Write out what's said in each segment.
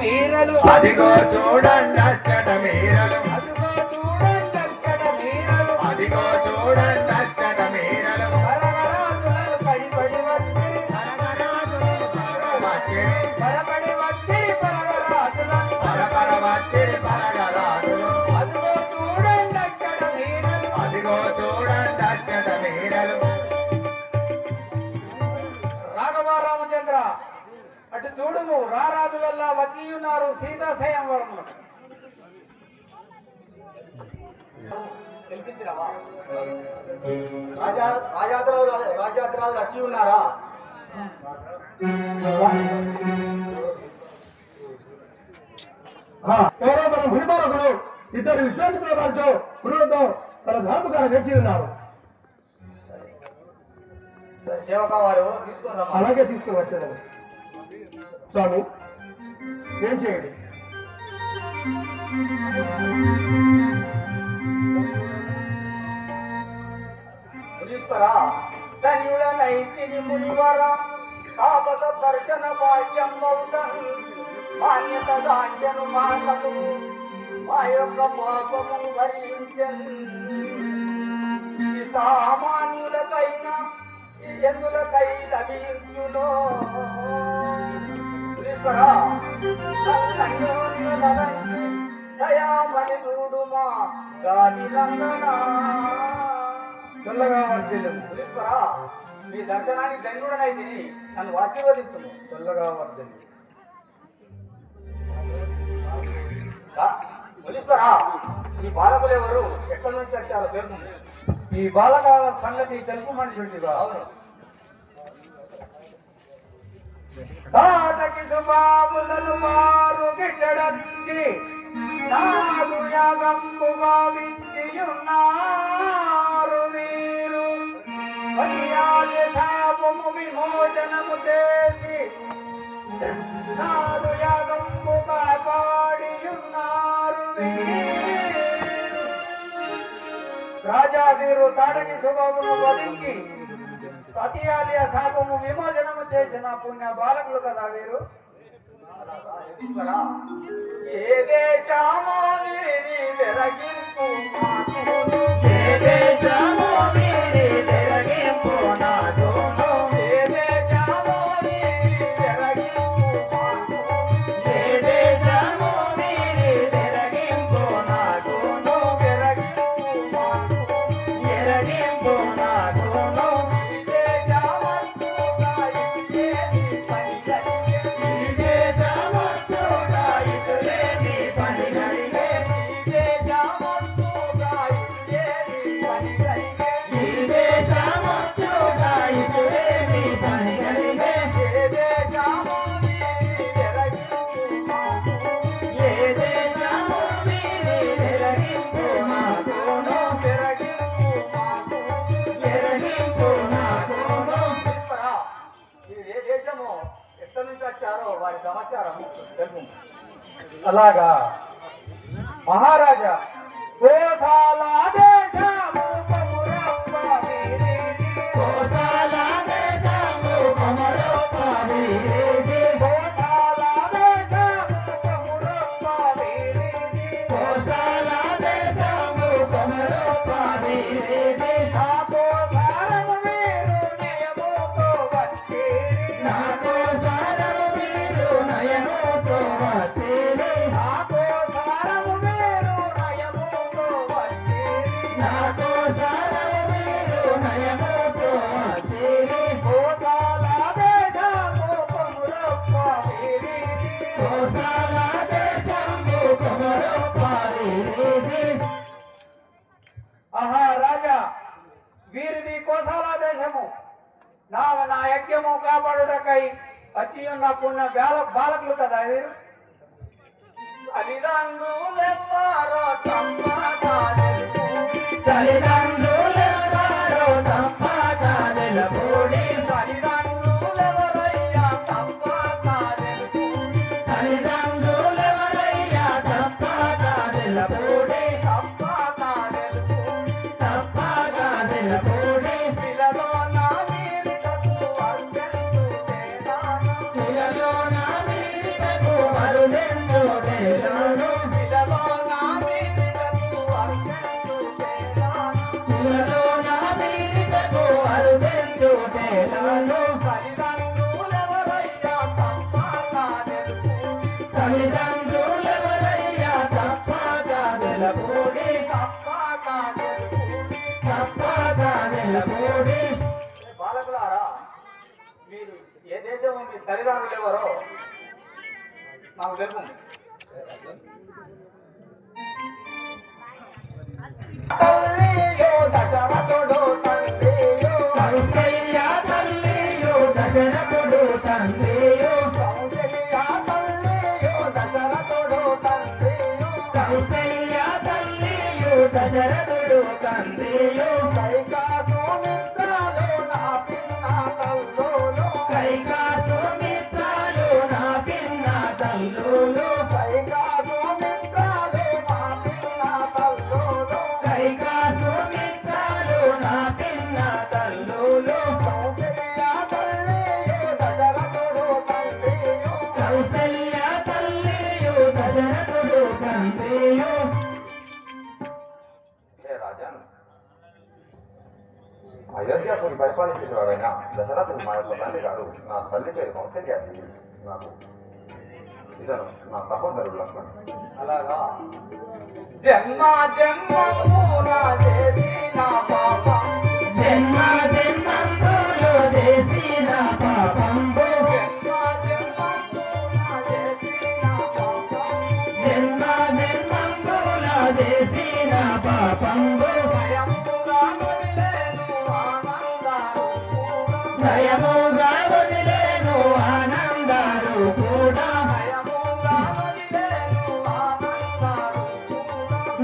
మీరలు అదిగో చూడండి చూడుము రారాజు వల్ల వచ్చి ఉన్నారు సీతా? రాజా రాజాద్రాజు రాజాద్రాజు వచ్చి ఉన్నారా? ఎవరో మన మునిపాలకులు ఇద్దరు విశ్వామిత్రుల వారితో గురువులతో తన ధార్మికాలు వేచి ఉన్నారు. సేవక వారు తీసుకున్నారా అలాగే తీసుకుని వచ్చేదాన్ని. స్వామి ఏం చేయండి? ధన్యుడనైతిని మునివర తాపస దర్శన భాగ్యం మౌతన్ మాన్యత దాంజను మాటలు మా యొక్క పాపము సామాన్యులకైనా ఎందులకై లభించునో. దయామని చూడుమా చల్లగా వర్ధిల్లు దర్శనానికి దండుడనై తిని నన్ను ఆశీర్వదించుము. చల్లగా వర్ధిల్లు మునీశ్వరా ఈ బాలకులు ఎవరు? ఎక్కడి నుంచి వచ్చారో పేరు ఈ బాలకాల సంగతి తెలుపు మనుషుడిగా అవును. తాటకి సుబాబులను మారు గిట్టడంచి నాదు యాగంపు గావించియున్నారు వీరు. పదియాలి శాపము విమోచనము చేసి నాదు యాగంపు కాపాడియున్నారు వీరు. రాజా వీరు తాటకి సుబాబును వధించి సతీయాలియ శాపము విమోచనము చేసిన పుణ్య బాలకులు కదా వీరు? మునీశ్వరా ఏ దేశమో వీరి వెరగింపు మాకు. ఏ దేశమో వారి సమాచారం అలాగా. మహారాజా కోసాల వీరిది కోసాల దేశము నా నా యజ్ఞము కాపాడుటకై వచ్చి ఉన్న పుణ్య బాల బాలకులు కదా వీరు తల్లిదండ్రులెవ్వారో తప్పకాలెలుపు. తల్లిదండ్రులెవరో తప్పకాలెలబోడి. తల్లిదండ్రులెవరయ్యా తప్పకాలెలుపు. తల్లిదండ్రులెవరయ్యా తప్పకాలెలబోడి. తప్పకాలెలుపు. మీరు ఏ దేశం మీ తల్లిదండ్రులు ఎవరో నాకు తెలుపు. తల్లియో దశరథుడు తండ్రియో. కౌసల్య తల్లియు దశరథుడు తండ్రియు. కౌసల్య తల్లియో దశరథుడు తండ్రియో. కౌసల్య తల్లియు దశరథుడు తండ్రియు. కైకాసు మిత్రాలు అయోధ్యపురి పరిపాలించేవాడైన దశరథుడు మా యొక్క తండ్రి గారు నా తల్లి పేరు కౌసల్యాదేవి నాకు ఇతను నా సహోదరుడు లక్ష్మణ్ అలాగా జన్మ జన్మ జన్మ పాపం జన్మ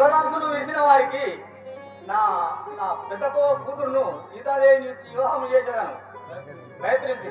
శివదాసును విడిచిన వారికి నా నా పెద్దతో కూతురును సీతాదేవిని ఇచ్చి వివాహం చేసేదాను. ప్రయత్నించి